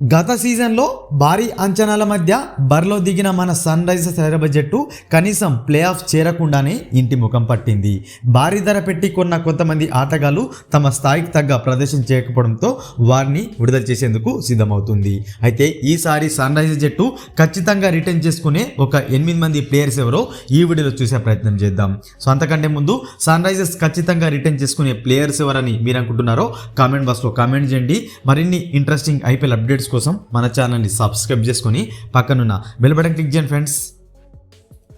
గత సీజన్లో భారీ అంచనాల మధ్య బరిలో దిగిన మన సన్ రైజర్స్ హైదరాబాద్ జట్టు కనీసం ప్లే ఆఫ్ చేరకుండానే ఇంటి ముఖం పట్టింది. భారీ ధర పెట్టి కొన్న కొంతమంది ఆటగాళ్ళు తమ స్థాయికి తగ్గ ప్రదర్శన చేయకపోవడంతో వారిని విడుదల చేసేందుకు సిద్ధమవుతుంది. అయితే ఈసారి సన్ రైజర్స్ జట్టు ఖచ్చితంగా రిటర్న్ చేసుకునే ఒక ఎనిమిది మంది ప్లేయర్స్ ఎవరో ఈ వీడియోలో చూసే ప్రయత్నం చేద్దాం. సో అంతకంటే ముందు సన్ రైజర్స్ ఖచ్చితంగా రిటర్న్ చేసుకునే ప్లేయర్స్ ఎవరని మీరు అనుకుంటున్నారో కామెంట్ బాక్స్లో కామెంట్ చేయండి. మరిన్ని ఇంట్రెస్టింగ్ ఐపీఎల్ అప్డేట్స్ కోసం మన ఛానల్ని సబ్స్క్రైబ్ చేసుకొని పక్కనున్న బెల్ బటన్ క్లిక్ చేయండి friends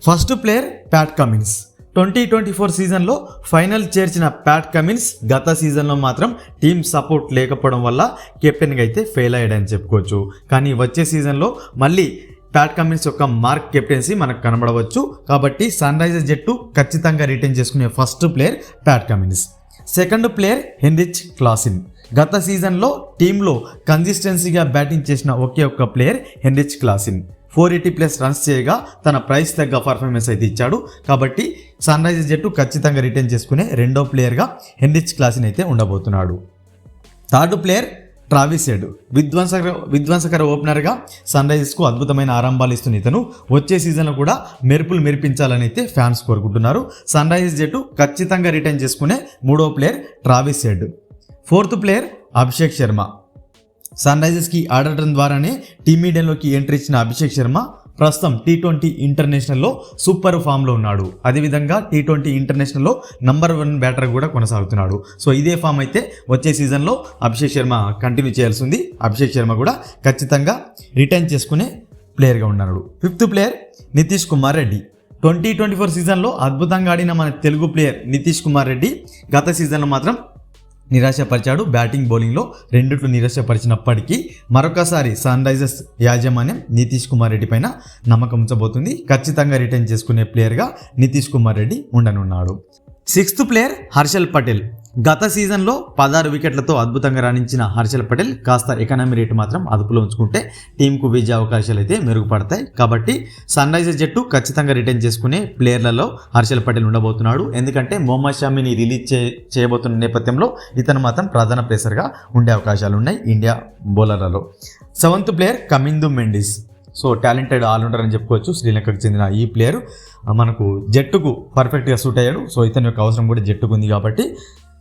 first player Pat Cummins twenty twenty four సీజన్లో ఫైనల్ చేర్చిన ప్యాట్ కమిన్స్ గత సీజన్లో మాత్రం టీం సపోర్ట్ లేకపోవడం వల్ల కెప్టెన్గా అయితే ఫెయిల్ అయ్యాడని చెప్పుకోవచ్చు. కానీ వచ్చే సీజన్లో మళ్ళీ ప్యాట్ కమిన్స్ యొక్క మార్క్ కెప్టెన్సీ మనకు కనబడవచ్చు. కాబట్టి సన్ రైజర్స్ జట్టు ఖచ్చితంగా రిటర్న్ చేసుకునే first player Pat Cummins second player Heinrich Klaasen గత సీజన్లో టీంలో కన్సిస్టెన్సీగా బ్యాటింగ్ చేసిన ఒకే ఒక్క player Heinrich Klaasen four eighty plus runs చేయగా తన ప్రైస్ తగ్గ పర్ఫార్మెన్స్ అయితే ఇచ్చాడు. కాబట్టి సన్ రైజర్స్ జట్టు ఖచ్చితంగా రిటర్న్ చేసుకునే రెండో ప్లేయర్గా హెన్రిచ్ క్లాసిన్ అయితే ఉండబోతున్నాడు. థర్డ్ ప్లేయర్ ట్రావిస్ హెడ్ విధ్వంసకర విధ్వంసకర ఓపెనర్గా సన్ రైజర్స్కు అద్భుతమైన ఆరంభాలు ఇస్తున్న ఇతను వచ్చే సీజన్లో కూడా మెరుపులు మెరిపించాలని అయితే ఫ్యాన్స్ కోరుకుంటున్నారు. సన్ రైజర్స్ జట్టు ఖచ్చితంగా రిటర్న్ చేసుకునే మూడో player Travis Head fourth player Abhishek Sharma. Sun రైజర్స్కి ఆడటం ద్వారానే టీమిండియాలోకి ఎంట్రీ ఇచ్చిన అభిషేక్ శర్మ ప్రస్తుతం టీ ట్వంటీ ఇంటర్నేషనల్లో సూపర్ ఫామ్లో ఉన్నాడు. అదేవిధంగా టీ ట్వంటీ ఇంటర్నేషనల్లో నంబర్ వన్ బ్యాటర్ కూడా కొనసాగుతున్నాడు. సో ఇదే ఫామ్ అయితే వచ్చే సీజన్లో అభిషేక్ శర్మ కంటిన్యూ చేయాల్సి ఉంది అభిషేక్ శర్మ కూడా ఖచ్చితంగా రిటర్న్ చేసుకునే ప్లేయర్గా ఉన్నాడు. Fifth player Nitish Kumar Reddy. Twenty twenty four సీజన్లో అద్భుతంగా ఆడిన మన తెలుగు ప్లేయర్ నితీష్ కుమార్ రెడ్డి గత సీజన్లో మాత్రం నిరాశపరిచాడు. బ్యాటింగ్ బౌలింగ్లో రెండిట్లు నిరాశపరిచినప్పటికీ మరొకసారి సన్ రైజర్స్ యాజమాన్యం నితీష్ కుమార్ రెడ్డి పైన నమ్మకం ఉంచబోతుంది. ఖచ్చితంగా రిటైన్ చేసుకునే ప్లేయర్గా Nitish Kumar Reddy ఉండనున్నాడు. Sixth player Harshal Patel. గత సీజన్లో పదహారు వికెట్లతో అద్భుతంగా రాణించిన హర్షల్ పటేల్ కాస్త ఎకనామీ రేటు మాత్రం అదుపులో ఉంచుకుంటే టీంకు విజయ అవకాశాలు అయితే మెరుగుపడతాయి. కాబట్టి సన్ రైజర్స్ జట్టు ఖచ్చితంగా రిటర్న్ చేసుకునే ప్లేయర్లలో హర్షల్ పటేల్ ఉండబోతున్నాడు. ఎందుకంటే మొహమ్మద్ షామీని రిలీజ్ చే చేయబోతున్న నేపథ్యంలో ఇతను మాత్రం ప్రధాన ప్లేసర్గా ఉండే అవకాశాలు ఉన్నాయి ఇండియా బౌలర్లలో. Seventh player Kamindu Mendis. So talented all rounder అని చెప్పుకోవచ్చు. శ్రీలంకకు చెందిన ఈ ప్లేయర్. మనకు జట్టుకు పర్ఫెక్ట్గా సూట్ అయ్యాడు. సో ఇతని యొక్క అవసరం కూడా జట్టుకు ఉంది కాబట్టి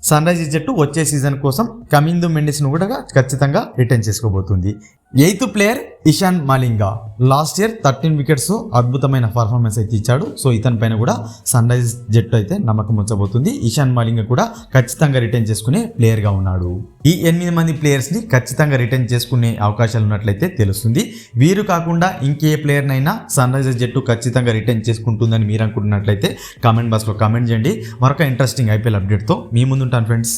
సన్ రైజర్స్ జట్టు వచ్చే సీజన్ కోసం కమిందు మెండిస్ను కూడా ఖచ్చితంగా return చేసుకోబోతుంది. Eighth player Eshan Malinga. Last year thirteen wickets అద్భుతమైన పర్ఫార్మెన్స్ అయితే ఇచ్చాడు. సో ఇతని పైన కూడా సన్ రైజర్స్ జట్టు అయితే నమ్మకం ఉంచబోతుంది. ఇషాన్ మాలింగా కూడా ఖచ్చితంగా రిటర్న్ చేసుకునే ప్లేయర్గా ఉన్నాడు. ఈ ఎనిమిది మంది ప్లేయర్స్ని ఖచ్చితంగా రిటర్న్ చేసుకునే అవకాశాలు ఉన్నట్లయితే తెలుస్తుంది. వీరు కాకుండా ఇంకే ప్లేయర్నైనా సన్ రైజర్స్ జట్టు ఖచ్చితంగా రిటర్న్ చేసుకుంటుందని మీరు అనుకుంటున్నట్లయితే కామెంట్ బాక్స్లో కామెంట్ చేయండి. మరొక ఇంట్రెస్టింగ్ ఐపీఎల్ అప్డేట్తో మీ ముందుంటాను ఫ్రెండ్స్